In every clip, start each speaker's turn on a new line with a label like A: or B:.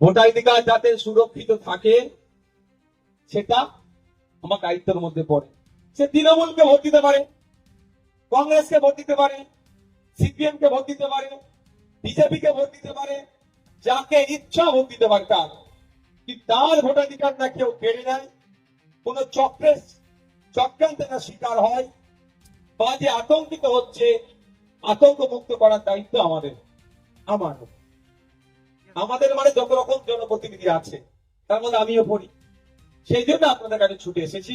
A: ভোটাধিকার যাতে সুরক্ষিত থাকে, সেটা আমার দায়িত্বের মধ্যে পড়ে। সে তৃণমূলকে ভোট দিতে পারে, কংগ্রেসকে ভোট দিতে পারে সিপিএম কে ভোট দিতে পারে বিজেপি কে ভোট দিতে পারে, যাকে ইচ্ছা ভোট দিতে পারে তার। তার ভোটাধিকার না কেউ কেড়ে নেয়, কোন চক্রের চক্রান্তে না শিকার হয়, বা যে আতঙ্কিত হচ্ছে আতঙ্ক মুক্ত করার দায়িত্ব আমাদের, আমার। আমাদের মানে যত রকম জনপ্রতিনিধি আছে, তার মধ্যে আমিও পড়ি। সেই জন্য আপনাদের কাছে ছুটে এসেছি।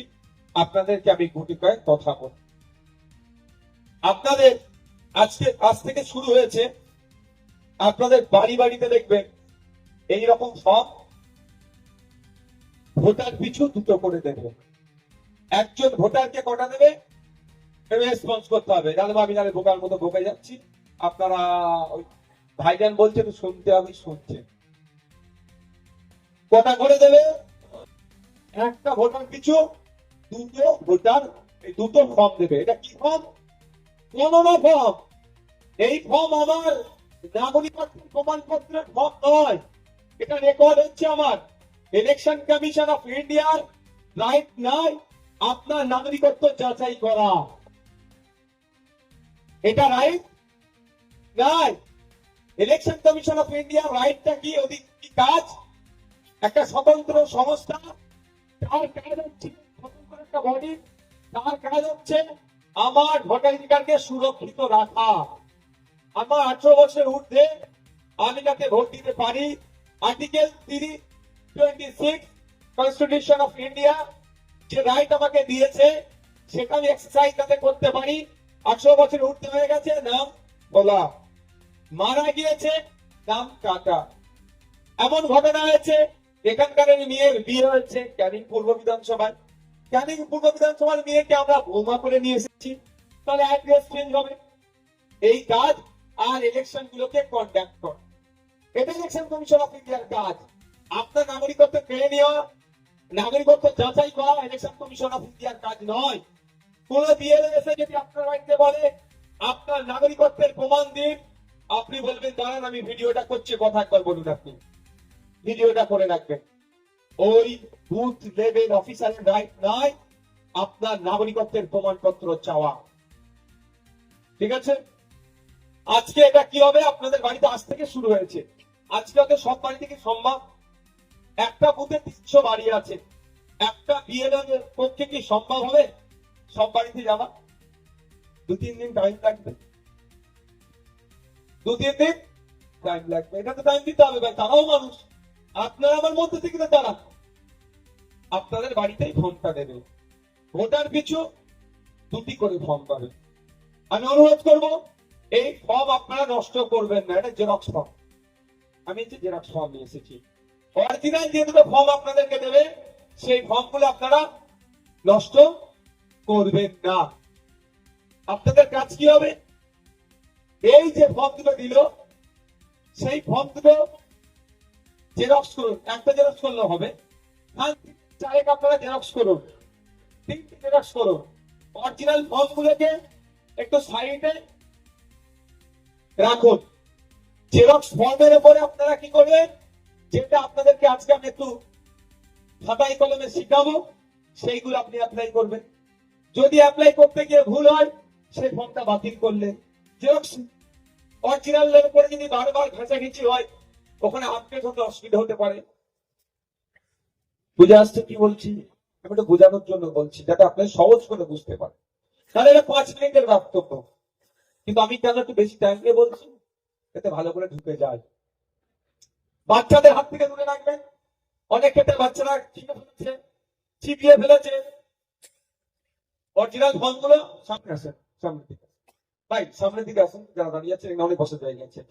A: আপনাদেরকে আমি গুটি কয়েক কথা বলি। আপনাদের আজকে, আজ থেকে শুরু হয়েছে। আপনাদের বাড়ি বাড়িতে দেখবেন এই রকম সব ভোটার পিছু দুটো করে দেবে। একজন ভোটারকে কটা দেবে? রেসপন্স করতে হবে। জানব আমি জানি বোকার মতো বোকে যাচ্ছি। আপনারা ভাইজান বলছেন শুনতে হবে শুনছেন কটা করে দেবে। একটা ভোটার পিছু দুটো ভোটার, এই দুটো ফর্ম দেবে। এটা কি ফর্ম গণনা ফর্ম এই ফর্ম আমার নাগরিকত্বের প্রমাণপত্রের ফর্ম নয়। এটা রেকর্ড হচ্ছে আমার। ইলেকশন কমিশন অফ ইন্ডিয়ার রাইট নাই আপনার নাগরিকত্ব যাচাই করা। এটা রাইট নাই। ইলেকশন কমিশন অফ ইন্ডিয়া রাইটটা কি, ওদিক কি কাজ? একটা স্বতন্ত্র সংস্থা, তার কাজ হচ্ছে স্বতন্ত্র একটা বডি তার কাজ হচ্ছে আমার ভোটাধিকারকে সুরক্ষিত রাখা। আমার আঠারো বছর ঊর্ধ্বে আমি যাতে ভোট দিতে পারি আর্টিকেল তিরিশ twenty six constitution of India যে রাইট আমাকে দিয়েছে, সেটা আমি এক্সারসাইজ যাতে করতে পারি। আঠারো বছর ঊর্ধ্বে হয়ে গেছে, নাম বলা। মারা গিয়েছে, নাম কাটা এমন ঘটনা হয়েছে, এখানকার মেয়ের বিয়ে হয়েছে ক্যানিং পূর্ব বিধানসভায়। ক্যানিং পূর্ব বিধানসভার মেয়েকে আমরা বৌমা করে নিয়ে এসেছি। তাহলে অ্যাড্রেস চেঞ্জ হবে। এই কাজ আর ইলেকশন গুলোকে কন্ডাক্ট কর। এটা ইলেকশন কমিশন অফ ইন্ডিয়ার কাজ। আপনার নাগরিকত্ব কেড়ে নেওয়া, নাগরিকত্ব যাচাই করা ইলেকশন কমিশন অফ ইন্ডিয়ার কাজ নয়। কোন বিএলএ এসে যদি আপনার বাড়িতে বলে, আপনার নাগরিকত্বের দাঁড়ান, আমি ভিডিওটা করছি, কথা একবার বলুন আপনি। ভিডিওটা করে রাখবেন। ওই বুথ লেভেল অফিসারের রাইট নয় আপনার নাগরিকত্বের প্রমাণপত্র চাওয়া। ঠিক আছে? আজকে এটা কি হবে? আপনাদের বাড়িতে আজ থেকে শুরু হয়েছে। আজকে হয়তো সব বাড়ি থেকে সম্ভব। একটা বুথে তিনশো বাড়ি আছে। একটা বিএলও এর পক্ষে কি সম্ভব হবে? সব বাড়িতে যাওয়া। দু তিন দিন টাইম লাগবে। দু তিন দিন টাইম লাগবে। এটা তো টাইম দিতে হবে ভাই। তারাও মানুষ। আপনারা আমার মধ্যে থেকে তারা। আপনাদের বাড়িতেই ফর্মটা দেবে। ভোটার পিছু দুটি করে ফর্ম পাবে। আমি অনুরোধ করব, এই ফর্ম আপনারা নষ্ট করবেন না। এটা জেরক্স ফর্ম আমি হচ্ছে জেরক্স ফর্ম নিয়ে এসেছি। অরিজিনাল যে দুটো ফর্ম আপনাদেরকে দেবে, সেই ফর্মগুলো আপনারা নষ্ট করবেন না। আপনাদের কাজ কি হবে? এই যে ফর্ম দুটো দিল, সেই ফর্ম দুটো জেরক্স করুন। একটা জেরক্স করলে হবে। চারেক আপনারা জেরক্স করুন। তিনটে জেরক্স করুন। অরিজিনাল ফর্ম গুলোকে একটু সাইডে রাখুন। জেরক্স ফর্মের উপরে আপনারা কি করবেন? যেটা আপনাদেরকে আজকে আমি একটু খাতায় কলমে শিখাবো, সেইগুলো আপনি অ্যাপ্লাই করবেন। যদি অ্যাপ্লাই করতে গিয়ে ভুল হয়, সেই ফর্মটা বাতিল করলেন জেরক্স অরিজিনাল করে যদি বারবার ঘাঁচাঘিচি হয় ওখানে আপডেট হতে অসুবিধা হতে পারে। বুঝে আসছে কি বলছি? আমি একটু বোঝানোর জন্য বলছি, যাতে আপনি সহজ করে বুঝতে পারেন। তাহলে এটা পাঁচ মিনিটের বক্তব্য। কিন্তু আমি কেন একটু বেশি টাইম নিয়ে বলছি? এতে ভালো করে ঢুকে যায়। বাচ্চাদের হাত থেকে দূরে রাখবেন। অনেক ক্ষেত্রে বাচ্চারা ছিঁড়ে ফেলেছে, চিপিয়ে ফেলেছে। অরিজিনাল ফর্মগুলো সামনে আসেন সামনের দিকে। ভাই সামনের দিকে আসুন যারা দাঁড়িয়ে আছেন এখানে অনেক বসে জায়গা আছে